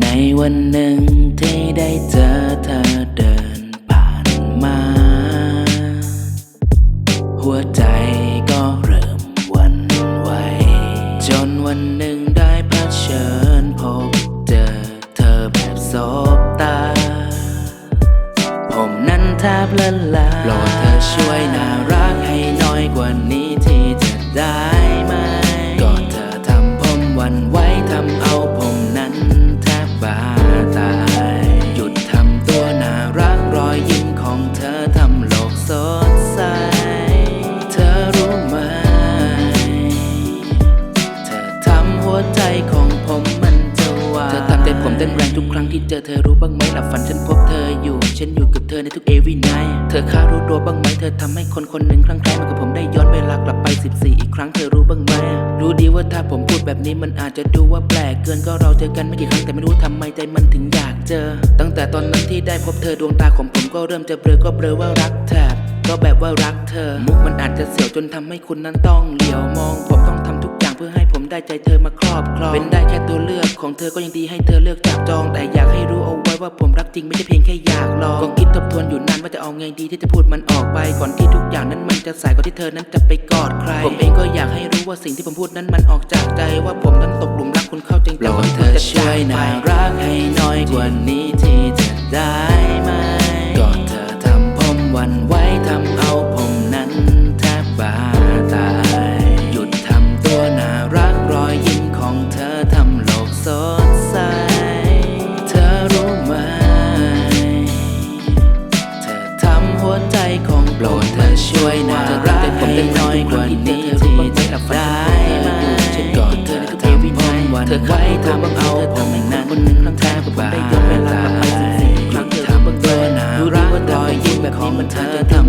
ในวันหนึ่งที่ได้เจอเธอเดินผ่านมา หัวใจก็เริ่มหวันไหว จนวันหนึ่งได้เผชิญพบเจอเธอแบบสบตา ผมนั้นแทบละลายรดเธอช่วยน่ารัก เต้นแรงทุกครั้งที่เจอเธอรู้บ้างไหมหลับฝันฉันพบเธออยู่ ฉันอยู่กับเธอในทุกเอวีไนเธอค่ารู้ตัวบ้างไหมเธอทำให้คนคนหนึ่งครั้งใครมากับผมได้ย้อนเวลากลับไป 14 อีกครั้งเธอรู้บ้างไหมรู้ดีว่าถ้าผมพูดแบบนี้มันอาจจะดูว่าแปลกเกินก็เราเจอกันไม่กี่ครั้งแต่ไม่รู้ทำไมใจมันถึงอยากเจอ ตั้งแต่ตอนนั้นที่ได้พบเธอดวงตาของผมก็เริ่มจะเบลอก็เบลอว่ารักแทบก็แบบว่ารักเธอ มุกมันอาจจะเสียวจนทำให้คุณนั้นต้องเหลียวมอง ผมต้องทำทุกอย่างเพื่อให้ผมได้ใจเธอมาครอบครองเป็นได้แค่ตัวเลือก ของเธอก็ยังดีให้เธอเลือกจับจอง แต่อยากให้รู้เอาไว้ว่าผมรักจริงไม่ใช่เพียงแค่อยากลองก็คิดทบทวนอยู่นานว่าจะเอาไงดีที่จะพูดมันออกไป ก่อนที่ทุกอย่างนั้นมันจะสายก่อนที่เธอนั้นจะไปกอดใคร ผมเองก็อยากให้รู้ว่าสิ่งที่ผมพูดนั้นมันออกจากใจ ว่าผมนั้นตกหลุมรักคุณเข้าจริงแต่ว่าเธอช่วยน่ารักให้น้อยกว่านี้ที่จะได้ ด้วยนะรักแต่ผมได้น้อยกว่านี้ที่เธอได้ไหมฉันก่อนเธอทำผมวันเธอไว้ทำบางเอาผมนานคนหนึ่งครั้งแค่กว่าบาทครั้งเธอทำบเบอร์หนะรู้ว่าดอยยิ้มแบบนี้มันเธอทำ